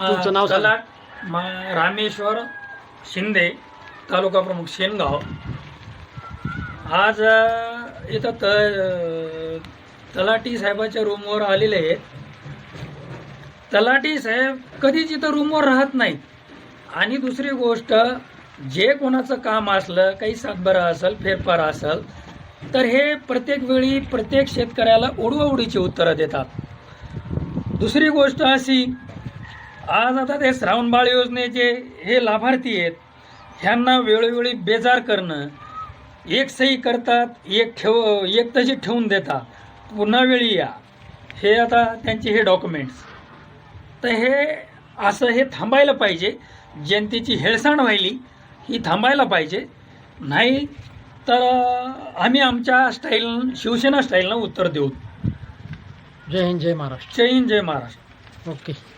तुमचं नाव सांगा. तलाट मा- रामेश्वर शिंदे तालुका प्रमुख शेनगाव. आज इथं त अ, तलाठी साहेबाच्या रूमवर आलेले आहेत. तलाठी साहेब कधीच इथं रूमवर राहत नाहीत. आणि दुसरी गोष्ट जे कोणाचं काम असलं काही सातबारा असेल फेरफार असेल तर हे प्रत्येक वेळी प्रत्येक शेतकऱ्याला उडवाउडीची उत्तरं देतात. दुसरी गोष्ट अशी आज आता ते श्रावणबाळ योजनेचे हे लाभार्थी आहेत. ह्यांना वेळोवेळी बेजार करणं एक सही करतात एक ठेव एक तशी ठेवून देतात. पुन्हा वेळी या. हे आता त्यांचे हे डॉक्युमेंट्स तर हे असं हे थांबायला पाहिजे. जनतेची हेळसांड व्हायली ही थांबायला पाहिजे. नाही तर आम्ही आमच्या स्टाईल शिवसेना स्टाईलनं उत्तर देऊ. जय हिंद जय महाराष्ट्र. जय हिंद जय महाराष्ट्र. ओके.